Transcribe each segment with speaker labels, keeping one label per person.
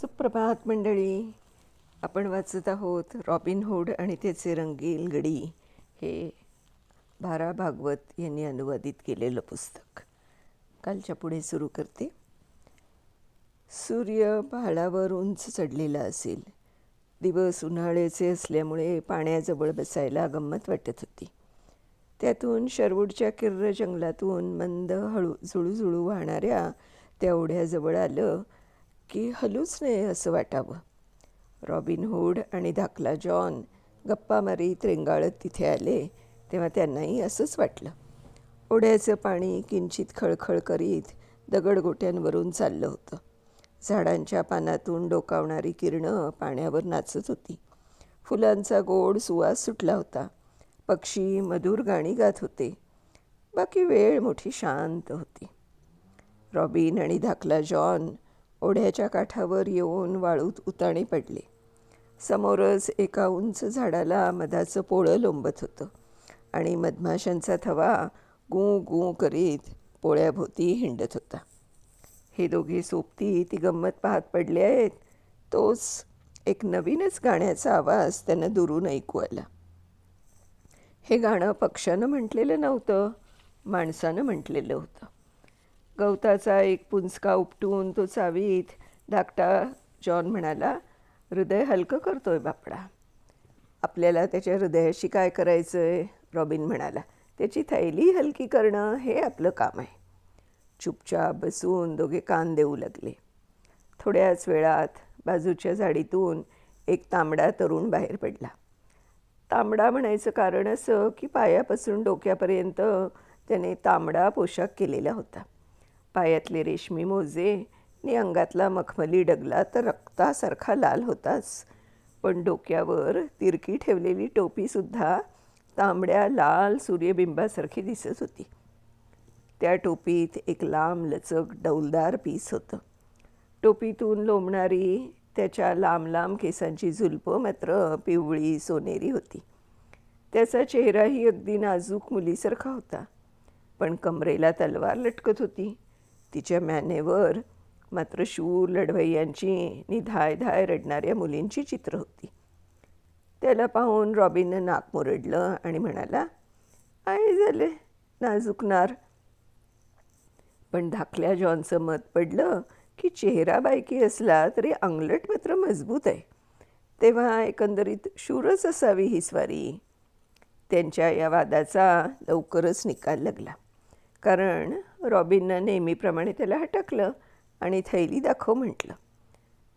Speaker 1: सुप्रभात मंडळी. आपण वाचत आहोत रॉबिन होड आणि त्याचे रंगील गडी हे भारा भागवत यांनी अनुवादित केलेलं पुस्तक. कालच्या पुढे सुरू करते. सूर्य पहाडावर उंच चढलेला असेल. दिवस उन्हाळ्याचे असल्यामुळे पाण्याजवळ बसायला गंमत वाटत होती. त्यातून शरवूडच्या किर्र जंगलातून मंद हळू झुळूझुळू वाहणाऱ्या त्या ओढ्याजवळ आलं की हलूच नये असं वाटावं. रॉबिन हूड आणि धाकला जॉन गप्पा मारीत रेंगाळत तिथे आले तेव्हा त्यांनाही असंच वाटलं. ओढ्याचं पाणी किंचित खळखळ करीत दगडगोट्यांवरून चाललं होतं. झाडांच्या पानातून डोकावणारी किरणं पाण्यावर नाचत होती. फुलांचा गोड सुवास सुटला होता. पक्षी मधुर गाणी गात होते. बाकी वेळ मोठी शांत होती. रॉबिन आणि धाकला जॉन ओढ्याच्या काठावर येऊन वाळूत उताणे पडले. समोरच एका उंच झाडाला मधाचं पोळं लोंबत होतं आणि मधमाशांचा थवा गू गू करीत पोळ्याभोवती हिंडत होता. हे दोघे सोबती ती गंमत पाहत पडले आहेत. तोच एक नवीनच गाण्याचा आवाज त्यांना दुरून ऐकू आला. हे गाणं पक्षानं म्हटलेलं नव्हतं माणसानं म्हटलेलं होतं. गवताचा एक पुंचका उपटून तो चावीत धाकटा जॉन म्हणाला हृदय हलकं करतोय बापडा. आपल्याला त्याच्या हृदयाशी काय करायचं आहे रॉबिन म्हणाला त्याची थैली हलकी करणं हे आपलं काम आहे. चुपचाप बसून दोघे कान देऊ लागले. थोड्याच वेळात बाजूच्या झाडीतून एक तांबडा तरुण बाहेर पडला. तांबडा म्हणायचं कारण असं की पायापासून डोक्यापर्यंत त्याने तांबडा पोशाख केलेला होता. पायातले रेशमी मोजे आणि अंगातला मखमली डगला तर रक्तासारखा लाल होताच. पण डोक्यावर तिरकी ठेवलेली टोपीसुद्धा तांबड्या लाल सूर्यबिंबासारखी दिसत होती. त्या टोपीत एक लांब लचक डौलदार पीस होतं. टोपीतून लोंबणारी त्याच्या लांब लांब केसांची झुलपं मात्र पिवळी सोनेरी होती. त्याचा चेहराही अगदी नाजूक मुलीसारखा होता. पण कमरेला तलवार लटकत होती. तिच्या मॅनेवर मात्र शूर लढवय्यांची नि धाय धाय रडणाऱ्या मुलींची चित्र होती. त्याला पाहून रॉबिननं नाक मुरडलं आणि म्हणाला आई झाले नाजुकणार पण धाकल्या जॉनचं मत पडलं की चेहरा बायकी असला तरी अंगलट मात्र मजबूत आहे. तेव्हा एकंदरीत शूरच असावी ही स्वारी. त्यांच्या या वादाचा लवकरच निकाल लागला. कारण रॉबिननं नेहमीप्रमाणे त्याला हटकलं आणि थैली दाखव म्हटलं.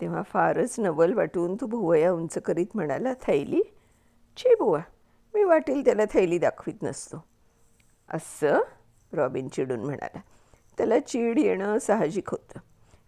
Speaker 1: तेव्हा फारच नवल वाटून तो भुवया उंच करीत म्हणाला थैली? छे बुवा मी वाटेल त्याला थैली दाखवीत नसतो. असं? रॉबिन चिडून म्हणाला. त्याला चीड येणं साहजिक होतं.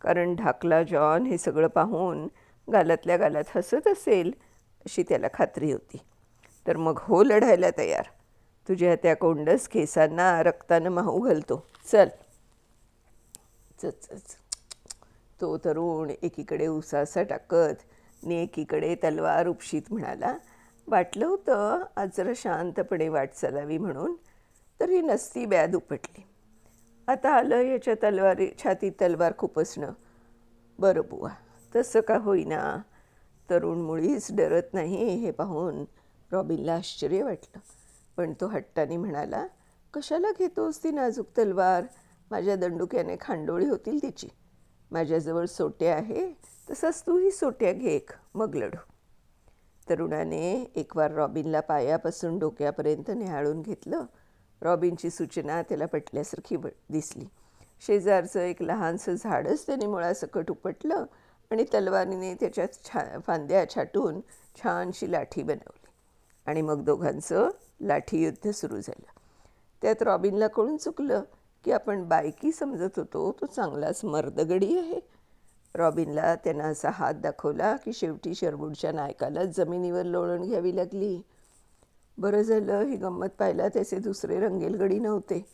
Speaker 1: कारण ढाकला जॉन हे सगळं पाहून गालातल्या गालात हसत असेल अशी त्याला खात्री होती. तर मग हो लढायला तयार. तुझ्या त्या कोंडस केसांना रक्तानं माहू घालतो. चल. चच तो तरुण एकीकडे उसासा टाकत ने एकीकडे तलवार उपशीत म्हणाला वाटलं होतं आज जरा शांतपणे वाट चालावी म्हणून तरी नसती ब्याद उपटली. आता आलं याच्या तलवारी छातीत तलवार खुपसणं. बरं बुवा तसं का होईना. तरुण मुळीच डरत नाही हे पाहून रॉबिनला आश्चर्य वाटलं. पण तो हट्टाने म्हणाला कशाला घेतोस ती नाजूक तलवार? माझ्या दंडुक्याने खांडोळी होतील तिची. माझ्याजवळ सोट्या आहे तसंच तूही सोट्या घे एक मग लढू. तरुणाने एक वार रॉबिनला पायापासून डोक्यापर्यंत निहाळून घेतलं. रॉबिनची सूचना त्याला पटल्यासारखी दिसली. शेजारचं एक लहानसं झाडच त्याने मुळासकट उपटलं आणि तलवारीने त्याच्या छा फांद्या छाटून छानशी लाठी बनवली. आणि मग दोघांचं लाठीयुद्ध सुरू झालं. त्यात रॉबिनला कळून चुकलं की आपण बायकी समजत होतो तो चांगलाच मर्दगडी आहे. रॉबिनला त्यांना असा हात दाखवला की शेवटी शरवूडच्या नायकाला जमिनीवर लोळण घ्यावी लागली. बरं झालं ही गंमत पाहायला त्याचे दुसरे रंगेलगडी नव्हते.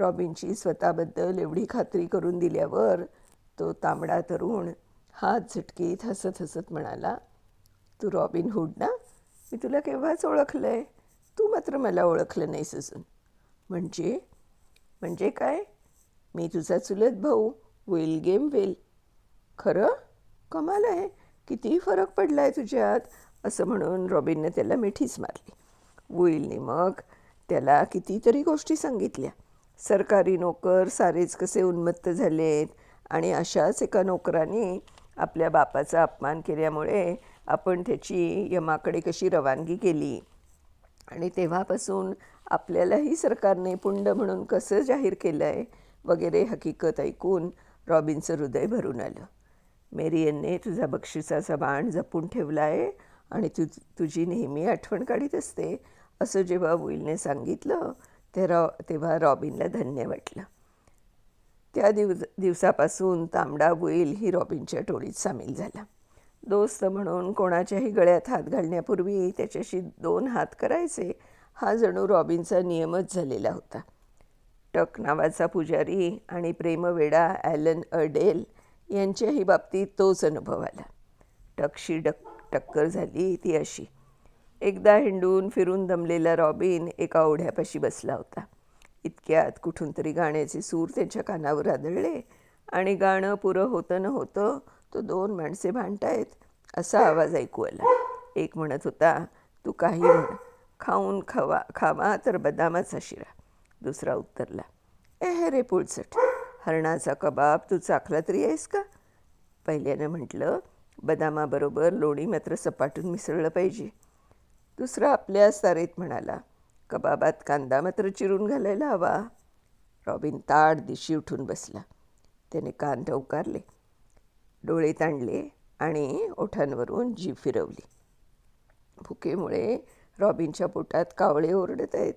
Speaker 1: रॉबिनची स्वतःबद्दल एवढी खात्री करून दिल्यावर तो तांबडा तरुण हात झटकीत हसत हसत म्हणाला तू रॉबिन हुड ना? मी तुला केव्हाच ओळखलं आहे तू मात्र मला ओळखलं नाहीस अजून म्हणजे? म्हणजे काय? मी तुझा चुलत भाऊ वेल गेम वेल. खरं? कमाल आहे. किती फरक पडला आहे तुझ्यात असं म्हणून रॉबिनने त्याला मिठीच मारली. वुईलने मग त्याला कितीतरी गोष्टी सांगितल्या. सरकारी नोकर सारेच कसे उन्मत्त झालेत आणि अशाच एका नोकराने आपल्या बापाचा अपमान केल्यामुळे आपण त्याची यमाकडे कशी रवानगी केली? आणि तेव्हापासून आपल्यालाही सरकारने पुंड म्हणून कसं जाहीर केलं आहे वगैरे हकीकत ऐकून रॉबिनचं हृदय भरून आलं. मेरियनने तुझा बक्षिसाचा बाण जपून ठेवला आहे आणि तु तुझी नेहमी आठवण काढीत असते असं जेव्हा विलने सांगितलं ते रॉ तेव्हा रॉबिनला धन्य वाटलं. त्या दिवस दिवसापासून तांबडा वुईल ही रॉबिनच्या टोळीत सामील झाला. दोस्त म्हणून कोणाच्याही गळ्यात हात घालण्यापूर्वी त्याच्याशी दोन हात करायचे हा जणू रॉबिनचा नियमच झालेला होता. टक नावाचा पुजारी आणि प्रेमवेडा ॲलन अडेल यांच्याही बाबतीत तोच अनुभव आला. टकशी डक टक्कर झाली ती अशी. एकदा हिंडून फिरून दमलेला रॉबिन एका ओढ्यापाशी बसला होता. इतक्यात कुठून तरी गाण्याचे सूर त्यांच्या कानावर आदळले आणि गाणं पुरं होतं न होतं तो दोन माणसे भांडतायत असा आवाज ऐकू आला. एक म्हणत होता तू काही म्हण खाऊन खवा खावा तर बदामाचा शिरा दुसरा उत्तरला ए रे पुळचट हरणाचा कबाब तू चाखला तरी आहेस का? पहिल्यानं म्हटलं बदामाबरोबर लोणी मात्र सपाटून मिसळलं पाहिजे. दुसरा आपल्या तारेत म्हणाला कबाबात कांदा मात्र चिरून घालायला हवा. रॉबिन ताड दिशी उठून बसला. त्याने कान टवकारले डोळे ताणले आणि ओठांवरून जीभ फिरवली. भुकेमुळे रॉबिनच्या पोटात कावळे ओरडत आहेत.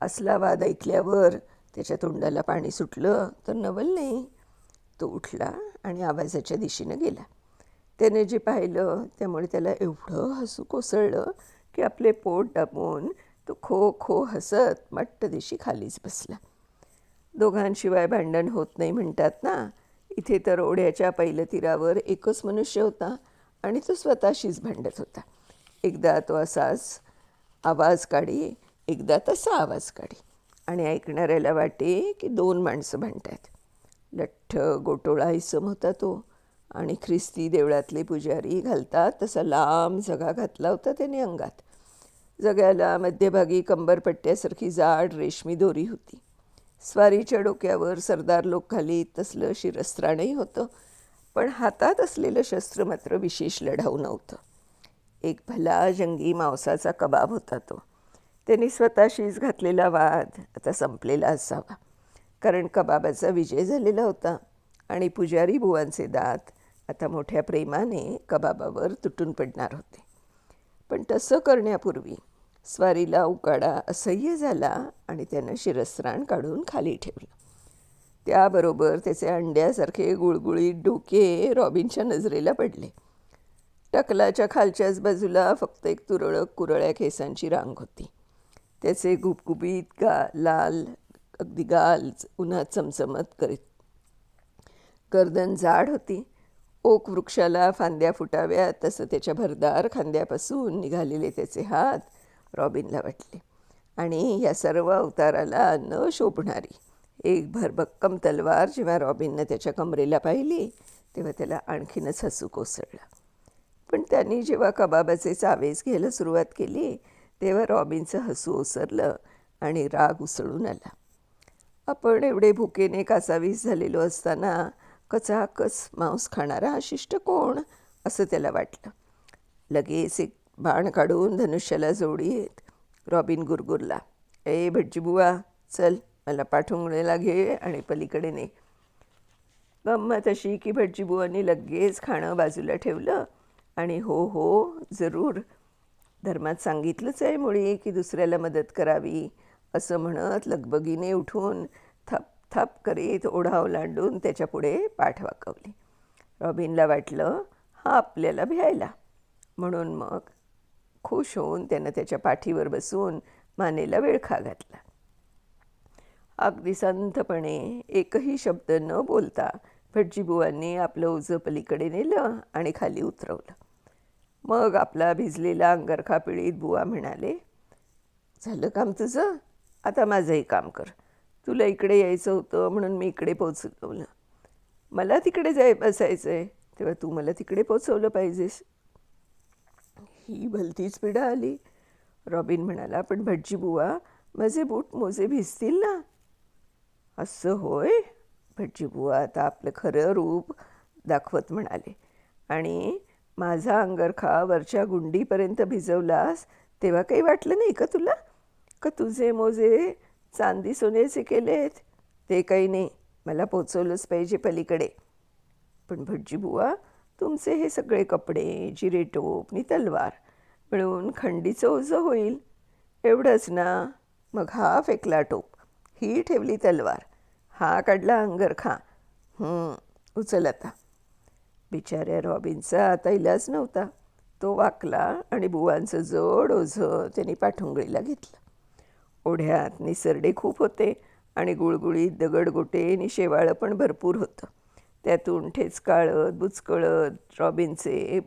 Speaker 1: असला वाद ऐकल्यावर त्याच्या तोंडाला पाणी सुटलं तर नवल नाही. तो उठला आणि आवाजाच्या दिशेनं गेला. त्याने जे पाहिलं त्यामुळे त्याला एवढं हसू कोसळलं की आपले पोट दाबून तो खो खो हसत मट्ट दिशी खालीच बसला. दोघांशिवाय भांडण होत नाही म्हणतात ना इथे तर ओढ्याच्या पहिल्या तीरावर एकच मनुष्य होता आणि तो स्वतःशीच भांडत होता. एकदा तो असाच आवाज काढी एकदा तसा आवाज काढी. आणि ऐकणाऱ्याला वाटे की दोन माणसं भांडतात लठ्ठ गोटोळा इसम होता तो आणि ख्रिस्ती देवळातले पुजारी घालतात तसा लांब जगा घातला होता त्याने अंगात. जग्याला मध्यभागी कंबरपट्ट्यासारखी जाड रेशमी दोरी होती. स्वारीच्या डोक्यावर सरदार लोक खाली तसलं शिरस्त्राणही होतं. पण हातात असलेलं शस्त्र मात्र विशेष लढाऊ नव्हतं. एक भला जंगी मांसाचा कबाब होता तो. त्यांनी स्वतःशीच घातलेला वाद आता संपलेला असावा. कारण कबाबाचा विजय झालेला होता आणि पुजारी बुवांचे दात आता मोठ्या प्रेमाने कबाबावर तुटून पडणार होते. पण तसं करण्यापूर्वी स्वारीला उकाडा असह्य झाला आणि त्यानं शिरस्त्राण काढून खाली ठेवलं. त्याबरोबर त्याचे अंड्यासारखे गुळगुळीत डोके रॉबिनच्या नजरेला पडले. टकलाच्या खालच्याच बाजूला फक्त एक तुरळक कुरळ्या केसांची रांग होती. त्याचे गुबगुबीत गा लाल अगदी गाल उन्हात चमचमत करीत. गर्दन जाड होती. ओक वृक्षाला फांद्या फुटाव्या तसं त्याच्या भरदार खांद्यापासून निघालेले त्याचे हात रॉबिनला वाटले. आणि या सर्व अवताराला न शोभणारी. एक भरभक्कम तलवार जेव्हा रॉबिननं त्याच्या कमरेला पाहिली तेव्हा त्याला आणखीनच हसू कोसळलं. पण त्यांनी जेव्हा कबाबाचे चावेज घ्यायला सुरुवात केली तेव्हा रॉबिनचं हसू ओसरलं आणि राग उसळून आला. आपण एवढे भुकेने कासावीस झालेलो असताना कचाकच मांस खाणारा हा शिष्ट कोण? असं त्याला वाटलं. लगेच एक बाण काढून धनुष्याला जोडीत रॉबिन गुरगुरला ए भटजीबुवा चल मला पाठवणीला घे आणि पलीकडे ने. गंमत अशी की भटजीबुवांनी लगेच खाणं बाजूला ठेवलं आणि हो हो जरूर. धर्मात सांगितलंच आहे मुळी की दुसऱ्याला मदत करावी असं म्हणत लगबगीने उठून थप थप करीत ओढा ओलांडून त्याच्यापुढे पाठ वाकवली. रॉबिनला वाटलं हा आपल्याला भ्यायला. म्हणून मग खुश होऊन त्यानं त्याच्या पाठीवर बसून मानेला वेळखा घातला. अगदी संथपणे एकही शब्द न बोलता भटजीबुवांनी आपलं उजं पलीकडे नेलं आणि खाली उतरवलं. मग आपला भिजलेला अंगरखा पिळीत बुवा म्हणाले झालं काम तुझं? आता माझंही काम कर. तुला इकडे यायचं होतं म्हणून मी इकडे पोचवलं. मला तिकडे जाय बसायचं आहे तेव्हा तू मला तिकडे पोचवलं पाहिजेस. ही भलतीच पिढा आली. रॉबिन म्हणाला पण भटजी बुवा माझे बूट मोजे भिजतील ना? असं होय? भटजी बुवा आता आपलं खरं रूप दाखवत म्हणाले. आणि माझा अंगरखा वरच्या गुंडीपर्यंत भिजवलास तेव्हा काही वाटलं नाही का तुला? का तुझे मोजे चांदी सोन्याचे केलेत? ते काही नाही मला पोचवलंच पाहिजे पलीकडे. पण भटजी बुवा तुमचे हे सगळे कपडे जिरेटोप नि तलवार मिळून खंडीचं ओझं होईल. एवढंच ना? मग हा फेकला टोप. ही ठेवली तलवार. हा काढला अंगरखा उचल आता. बिचाऱ्या रॉबिनचा आता इलाज नव्हता. तो वाकला आणि बुवांचं जड ओझं त्यांनी पाठुंगळीला घेतलं. ओढ्यात निसरडे खूप होते आणि गुळगुळीत दगडगोटे आणि शेवाळं पण भरपूर होतं. त्यातून ठेचकाळत बुचकळत रॉबिनचे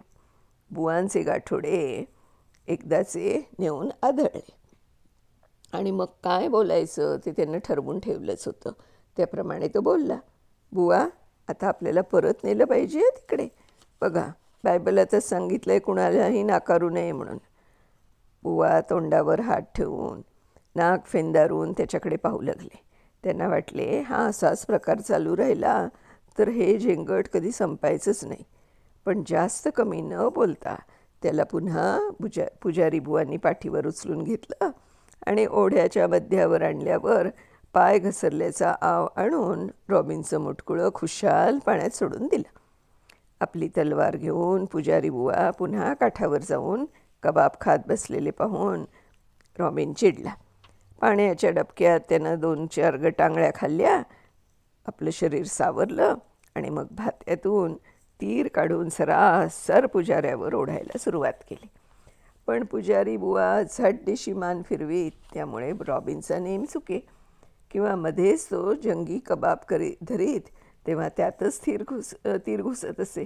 Speaker 1: बुवांचे गाठोडे एकदाचे नेऊन आदळले. आणि मग काय बोलायचं ते त्यांना ठरवून ठेवलंच होतं. त्याप्रमाणे तो बोलला बुवा आता आपल्याला परत नेलं पाहिजे तिकडे. बघा बायबलातच सांगितलं आहे कुणालाही नाकारू नये म्हणून. बुवा तोंडावर हात ठेवून नाक फेंदारून त्याच्याकडे पाहू लागले. त्यांना वाटले हा असाच प्रकार चालू राहिला. तर हे झेंगट कधी संपायचंच नाही. पण जास्त कमी न बोलता त्याला पुन्हा पुजा पुजारी बुवांनी पाठीवर उचलून घेतलं आणि ओढ्याच्या मध्यावर आणल्यावर पाय घसरल्याचा आव आणून रॉबिनचं मुटकुळं खुशाल पाण्यात सोडून दिलं. आपली तलवार घेऊन पुजारी बुवा पुन्हा काठावर जाऊन कबाब खात बसलेले पाहून रॉबिन चिडला. पाण्याच्या डबक्यात त्यानं दोन चार गटांगळ्या खाल्ल्या आपलं शरीर सावरलं आणि मग भात्यातून तीर काढून सरासर पुजाऱ्यावर ओढायला सुरुवात केली. पण पुजारी बुवा झटदिशी मान फिरवीत त्यामुळे रॉबिनचा नेम चुके. किंवा मध्येच तो जंगी कबाब करी धरीत तेव्हा त्यातच तीर घुस तीर घुसत असे.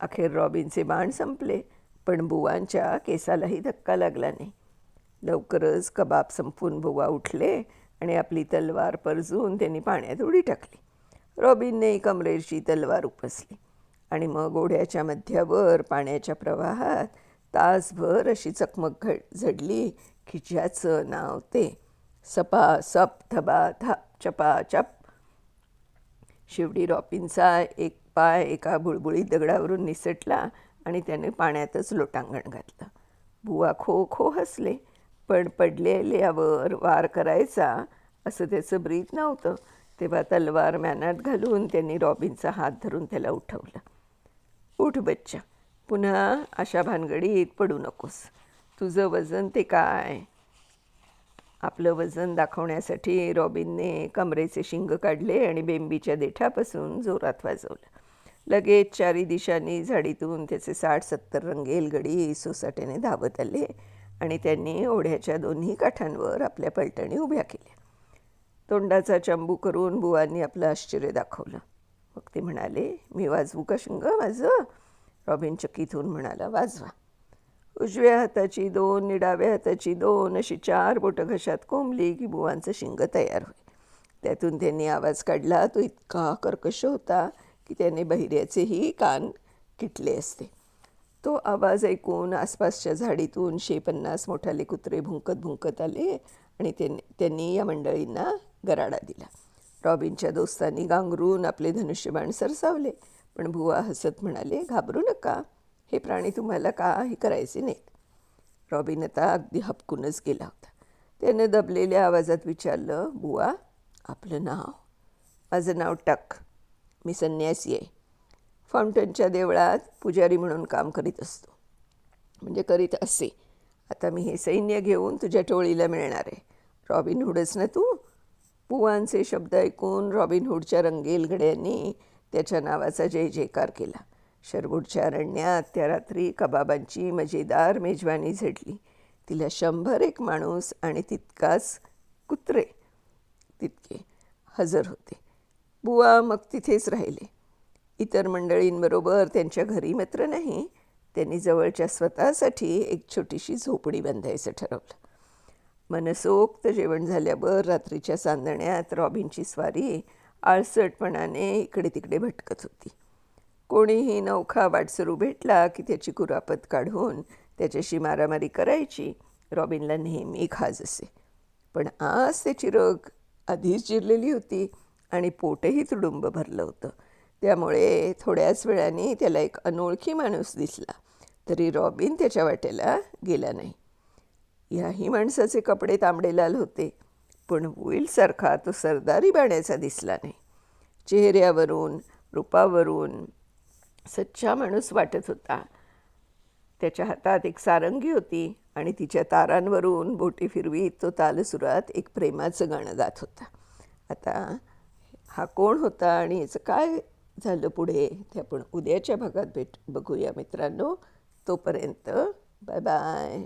Speaker 1: अखेर रॉबिनचे बाण संपले पण बुवांच्या केसालाही धक्का लागला नाही. लवकरच कबाब संपून बुवा उठले आणि आपली तलवार परजून त्यांनी पाण्यात उडी टाकली. रॉबिनने कमरेची तलवार उपसली आणि मग ओढ्याच्या मध्यावर पाण्याच्या प्रवाहात तासभर अशी चकमक घड झडली की ज्याचं नाव ते सपा सप धबा धाप चपा चप शेवटी रॉबिनचा एक पाय एका बुळबुळीत दगडावरून निसटला आणि त्याने पाण्यातच लोटांगण घातलं. बुवा खो खो हसले. पण पडलेल्यावर वार करायचा असं त्याचं ब्रीत नव्हतं. तेव्हा तलवार मॅनात घालून त्यांनी रॉबिनचा हात धरून त्याला उठवलं. उठ बच्चा पुन्हा अशा भानगडीत पडू नकोस. तुझं वजन ते काय? आपलं वजन दाखवण्यासाठी रॉबिनने कमरेचे शिंग काढले आणि बेंबीच्या देठापासून जोरात वाजवलं. लगेच चारी दिशांनी झाडीतून त्याचे साठ सत्तर रंगेल गडी सोसाट्याने धावत आले. आणि त्यांनी ओढ्याच्या दोन्ही काठांवर आपल्या पलटणी उभ्या केल्या. तोंडाचा चंबू करून बुवांनी आपलं आश्चर्य दाखवलं. मग ते म्हणाले मी वाजवू का शिंग माझं? रॉबिन चकीतून म्हणाला वाजवा. उजव्या हाताची दोन निडाव्या डाव्या हाताची दोन अशी चार बोटं घशात कोंबली की बुवांचं शिंग तयार होईल. त्यातून त्यांनी आवाज काढला तो इतका कर्कश होता की त्याने बहिऱ्याचेही कान किटले असते. तो आवाज ऐकून आसपासच्या झाडीतून शे पन्नास मोठाले कुत्रे भुंकत भुंकत आले आणि त्यांनी त्यांनी या मंडळींना गराडा दिला. रॉबिनच्या दोस्तांनी गांगरून आपले धनुष्यबाण सरसावले. पण भुवा हसत म्हणाले घाबरू नका. हे प्राणी तुम्हाला काही करायचे नाहीत. रॉबिन आता अगदी हपकूनच गेला होता. त्याने दबलेल्या आवाजात विचारलं बुवा आपलं नाव? माझं नाव टक. मी संन्यासी आहे. फाउंटनच्या देवळात पुजारी म्हणून काम करीत असतो. म्हणजे करीत असे. आता मी हे सैन्य घेऊन तुझ्या टोळीला मिळणार आहे. रॉबिन हुडच ना तू? पुवांचे शब्द ऐकून रॉबिन हुडच्या रंगेल त्याच्या नावाचा जय जयकार केला. शरगुडच्या अरण्यात त्या रात्री कबाबांची मजेदार मेजवानी झडली. तिला शंभर एक माणूस आणि तितकाच कुत्रे तितके हजर होते. बुवा मग तिथेच राहिले. इतर मंडळींबरोबर त्यांच्या घरी मात्र नाही त्यांनी जवळच्या स्वतःसाठी एक छोटीशी झोपडी बांधायचं ठरवलं. मनसोक्त जेवण झाल्यावर रात्रीच्या चांदण्यात रॉबिनची स्वारी आळसटपणाने इकडे तिकडे भटकत होती. कोणीही नौखा वाटसरू भेटला की त्याची कुरापत काढून त्याच्याशी मारामारी करायची रॉबिनला नेहमी खाज असे. पण आज त्याची रग आधीच जिरलेली होती आणि पोटही तुडुंब भरलं होतं. त्यामुळे थोड्याच वेळाने त्याला एक अनोळखी माणूस दिसला तरी रॉबिन त्याच्या वाटेला गेला नाही. याही माणसाचे कपडे तांबडे लाल होते पण विलसारखा तो सरदारी बाण्याचा दिसला नाही. चेहऱ्यावरून रूपावरून सच्चा माणूस वाटत होता. त्याच्या हातात एक सारंगी होती आणि तिच्या तारांवरून बोटी फिरवीत तो तालसुरात एक प्रेमाचं गाणं गात होता. आता हा कोण होता आणि याचं काय झालं पुढे. ते आपण उद्याच्या भागात भेट बघूया मित्रांनो. तोपर्यंत बाय बाय